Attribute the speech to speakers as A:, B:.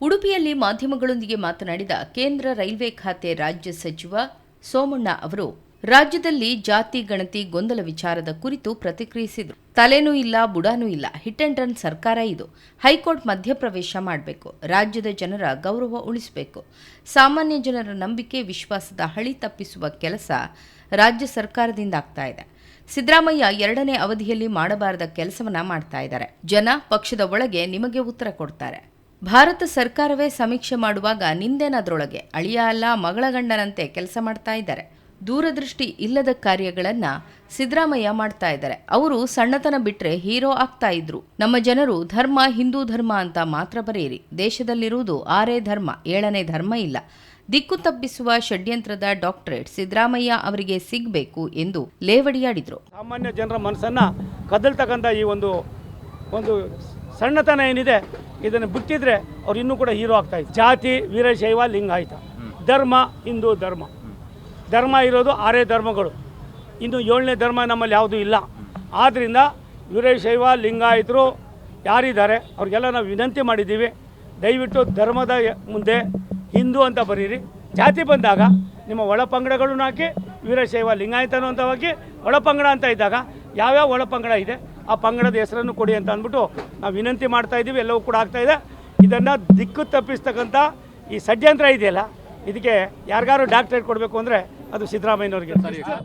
A: ಉಡುಪಿಯಲ್ಲಿ ಮಾಧ್ಯಮಗಳೊಂದಿಗೆ ಮಾತನಾಡಿದ ಕೇಂದ್ರ ರೈಲ್ವೆ ಖಾತೆ ರಾಜ್ಯ ಸಚಿವ ಸೋಮಣ್ಣ ಅವರು, ರಾಜ್ಯದಲ್ಲಿ ಜಾತಿ, ಗಣತಿ, ಗೊಂದಲ ವಿಚಾರದ ಕುರಿತು ಪ್ರತಿಕ್ರಿಯಿಸಿದರು. ತಲೆನೂ ಇಲ್ಲ, ಬುಡಾನೂ ಇಲ್ಲ, ಹಿಟ್ ಅಂಡ್ ರನ್ ಸರ್ಕಾರ ಇದು. ಹೈಕೋರ್ಟ್ ಮಧ್ಯಪ್ರವೇಶ ಮಾಡಬೇಕು. ರಾಜ್ಯದ ಜನರ ಗೌರವ ಉಳಿಸಬೇಕು. ಸಾಮಾನ್ಯ ಜನರ ನಂಬಿಕೆ, ವಿಶ್ವಾಸದ ಹಳಿ ತಪ್ಪಿಸುವ ಕೆಲಸ ರಾಜ್ಯ ಸರ್ಕಾರದಿಂದ ಆಗ್ತಾ ಇದೆ. ಸಿದ್ದರಾಮಯ್ಯ ಎರಡನೇ ಅವಧಿಯಲ್ಲಿ ಮಾಡಬಾರದ ಕೆಲಸವನ್ನ ಮಾಡ್ತಾ ಇದ್ದಾರೆ. ಜನ ಪಕ್ಷದ ಒಳಗೆ ನಿಮಗೆ ಉತ್ತರ ಕೊಡ್ತಾರೆ. ಭಾರತ ಸರ್ಕಾರವೇ ಸಮೀಕ್ಷೆ ಮಾಡುವಾಗ ನಿಂದೇನದ್ರೊಳಗೆ ಅಳಿಯ ಅಲ್ಲ, ಮಗಳ ಗಂಡನಂತೆ ಕೆಲಸ ಮಾಡ್ತಾ ಇದ್ದಾರೆ. ದೂರದೃಷ್ಟಿ ಇಲ್ಲದ ಕಾರ್ಯಗಳನ್ನ ಸಿದ್ದರಾಮಯ್ಯ ಮಾಡ್ತಾ ಇದ್ದಾರೆ. ಅವರು ಸಣ್ಣತನ ಬಿಟ್ಟರೆ ಹೀರೋ ಆಗ್ತಾ ಇದ್ರು. ನಮ್ಮ ಜನರು ಧರ್ಮ, ಹಿಂದೂ ಧರ್ಮ ಅಂತ ಮಾತ್ರ ಬರೆಯಿರಿ. ದೇಶದಲ್ಲಿರುವುದು ಆರೇ ಧರ್ಮ, ಏಳನೇ ಧರ್ಮ ಇಲ್ಲ. ದಿಕ್ಕು ತಪ್ಪಿಸುವ ಷಡ್ಯಂತ್ರದ ಡಾಕ್ಟರೇಟ್ ಸಿದ್ದರಾಮಯ್ಯ ಅವರಿಗೆ ಸಿಗಬೇಕು ಎಂದು ಲೇವಡಿಯಾಡಿದ್ರು.
B: ಸಾಮಾನ್ಯ ಜನರ ಮನಸ್ಸನ್ನು ಕದಲ್ತಕ್ಕಂಥ ಈ ಒಂದು ಒಂದು ಸಣ್ಣತನ ಏನಿದೆ, ಇದನ್ನು ಬಿಟ್ಟಿದ್ರೆ ಅವ್ರು ಇನ್ನೂ ಕೂಡ ಹೀರೋ ಆಗ್ತಾ ಇದ್ರು ಜಾತಿ ವೀರಶೈವ ಲಿಂಗಾಯತ ಧರ್ಮ, ಹಿಂದೂ, ಧರ್ಮ. ಧರ್ಮ ಇರೋದು ಆರೇ ಧರ್ಮಗಳು. ಇನ್ನು ಏಳನೇ ಧರ್ಮ ನಮ್ಮಲ್ಲಿ ಯಾವುದೂ ಇಲ್ಲ. ಆದ್ದರಿಂದ ವೀರಶೈವ ಲಿಂಗಾಯತರು ಯಾರಿದ್ದಾರೆ, ಅವ್ರಿಗೆಲ್ಲ ನಾವು ವಿನಂತಿ ಮಾಡಿದ್ದೀವಿ. ದಯವಿಟ್ಟು ಧರ್ಮದ ಮುಂದೆ ಹಿಂದೂ ಅಂತ ಬರೀರಿ. ಜಾತಿ ಬಂದಾಗ ನಿಮ್ಮ ಒಳ ಪಂಗಡಗಳನ್ನು ಹಾಕಿ ವೀರಶೈವ ಲಿಂಗಾಯತನು ಅಂತ ಹೋಗಿ ಒಳಪಂಗಡ ಅಂತ ಇದ್ದಾಗ ಯಾವ್ಯಾವ ಒಳಪಂಗಡ ಇದೆ, ಆ ಪಂಗಡದ ಹೆಸರನ್ನು ಕೊಡಿ ಅಂತ ಅಂದ್ಬಿಟ್ಟು ನಾವು ವಿನಂತಿ ಮಾಡ್ತಾ ಇದ್ದೀವಿ ಎಲ್ಲವೂ ಕೂಡ ಆಗ್ತಾ ಇದೆ. ಇದನ್ನು ದಿಕ್ಕು ತಪ್ಪಿಸ್ತಕ್ಕಂಥ ಈ ಷಡ್ಯಂತ್ರ ಇದೆಯಲ್ಲ, ಇದಕ್ಕೆ ಯಾರಿಗಾರು ಡಾಕ್ಟ್ರೇಟ್ ಕೊಡಬೇಕು ಅಂದರೆ ಅದು ಸಿದ್ದರಾಮಯ್ಯನವ್ರಿಗೆ.